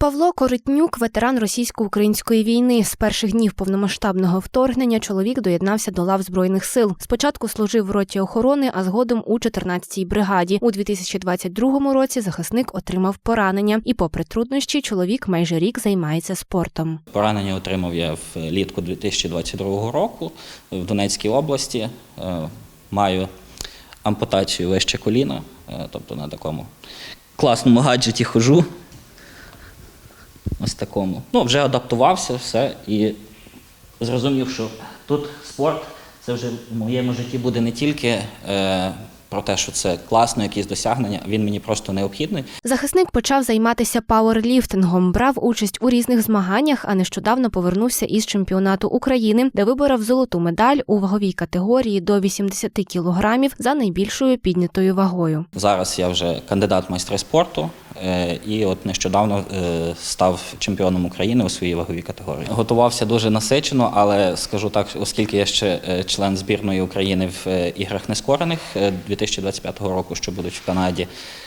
Павло Коротнюк, ветеран російсько-української війни. З перших днів повномасштабного вторгнення чоловік доєднався до лав збройних сил. Спочатку служив в роті охорони, а згодом у 14-й бригаді. У 2022 році захисник отримав поранення. І, попри труднощі, чоловік майже рік займається спортом. Поранення отримав я влітку 2022 року в Донецькій області. Е, Маю ампутацію вище коліна, е, тобто на такому класному гаджеті хожу. Ось такому. Ну, вже адаптувався все і зрозумів, що тут спорт це вже в моєму житті буде не тільки е, про те, що це класно, якісь досягнення, він мені просто необхідний. Захисник почав займатися пауерліфтингом, брав участь у різних змаганнях, а нещодавно повернувся із чемпіонату України, де виборов золоту медаль у ваговій категорії до 80 кілограмів за найбільшою піднятою вагою. Зараз я вже кандидат в майстри спорту і от нещодавно е, став чемпіоном України у своїй ваговій категорії. Готувався дуже насичено, але скажу так, оскільки я ще е, член збірної України в е, іграх нескорених е, 2025 року, що будуть в Канаді,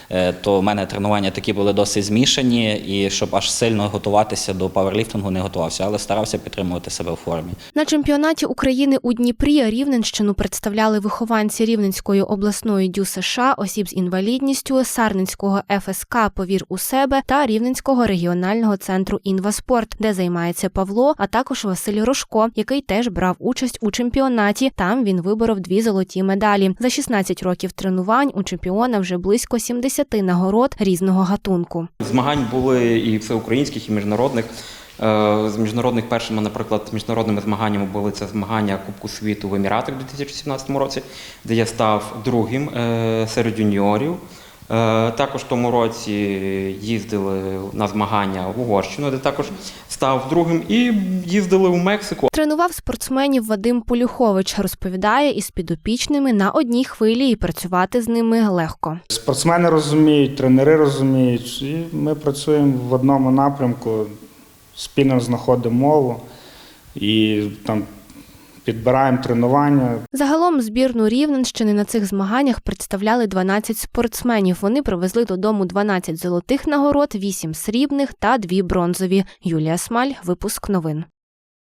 е, то в мене тренування такі були досить змішані, і щоб аж сильно готуватися до паверліфтингу не готувався, але старався підтримувати себе в формі. На чемпіонаті України у Дніпрі Рівненщину представляли вихованці Рівненської обласної дю США, осіб з інвалідністю, Сарненського ФСК Повір у себе та Рівненського регіонального центру Інваспорт, де займається Павло, а також Василь Рожко, який теж брав участь у чемпіонаті. Там він виборов дві золоті медалі. За 16 років тренувань у чемпіона вже близько 70 нагород різного гатунку. Змагань були і всеукраїнських, і міжнародних. Е, З міжнародних першими, наприклад, міжнародними змаганнями були це змагання Кубку світу в Еміратах у 2017 році, де я став другим е, серед юніорів. Е, Також в тому році їздили на змагання в Угорщину, де також став другим, і їздили в Мексику. Тренував спортсменів Вадим Полюхович. Розповідає, із підопічними на одній хвилі і працювати з ними легко. Спортсмени розуміють, тренери розуміють, і ми працюємо в одному напрямку, спільно знаходимо мову і там підбираємо тренування. Загалом збірну Рівненщини на цих змаганнях представляли 12 спортсменів. Вони привезли додому 12 золотих нагород, 8 срібних та 2 бронзові. Юлія Смаль, випуск новин.